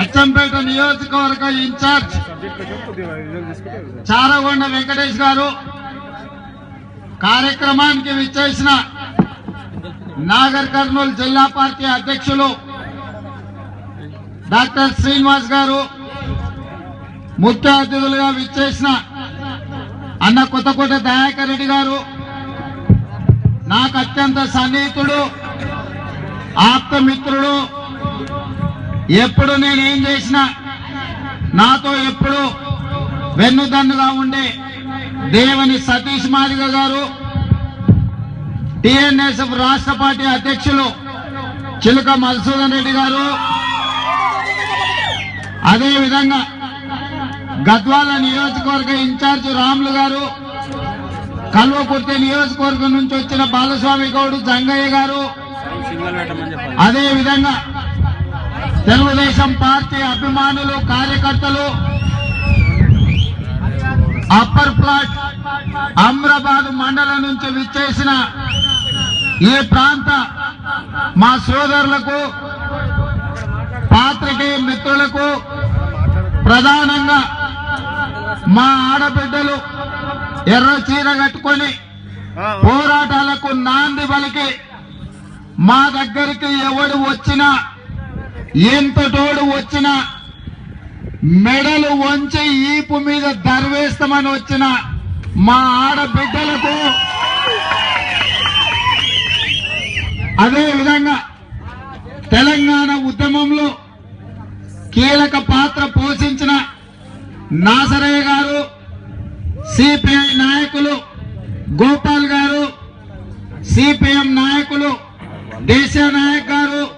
అచ్చంపేట నియోజకవర్గ ఇన్ఛార్జ్ చారగొండ వెంకటేష్ గారు కార్యక్రమానికి విచ్చేసిన నాగర్ కర్నూలు జిల్లా పార్టీ అధ్యక్షులు డాక్టర్ శ్రీనివాస్ గారు ముఖ్య అతిథులుగా విచ్చేసిన అన్న కొత్తకోట దయాకర్ రెడ్డి గారు. నాకు అత్యంత సన్నిహితుడు. ఆప్తమిత్రుడు. ఎప్పుడు నేనేం చేసినా నాతో ఎప్పుడు వెన్నుదన్నుగా ఉండే దేవని సతీష్ మాదిగ గారు టిఎన్ఎస్ఎఫ్ రాష్ట్ర పార్టీ అధ్యక్షులు చిలుక మధుసూదన్ రెడ్డి గారు అదేవిధంగా గద్వాల నియోజకవర్గ ఇన్ఛార్జ్ రాములు గారు కల్వకుర్తి నియోజకవర్గం నుంచి వచ్చిన బాలస్వామి గౌడ్ జంగయ్య గారు అదే విధంగా తెలుగుదేశం పార్టీ అభిమానులు కార్యకర్తలు అప్పర్ ప్లాట్ అమ్రాబాద్ మండలం నుంచి విచ్చేసిన ఈ ప్రాంత మా సోదరులకు పాత్రికేయ మిత్రులకు ప్రధానంగా మా ఆడబిడ్డలు ఎర్ర చీర కట్టుకొని పోరాటాలకు పలికి మా దగ్గరికి ఎవడు వచ్చినా ఎంత తోడు వచ్చినా మెడలు వంచి ఈపు మీద దర్వేస్తామని వచ్చిన మా ఆడబిడ్డలకు అదే విధంగా తెలంగాణ ఉద్యమంలో కీలక పాత్ర పోషించిన నాసరయ్య గారు సిపిఐ నాయకులు గోపాల్ గారు సిపిఎం నాయకులు దేశ నాయకారు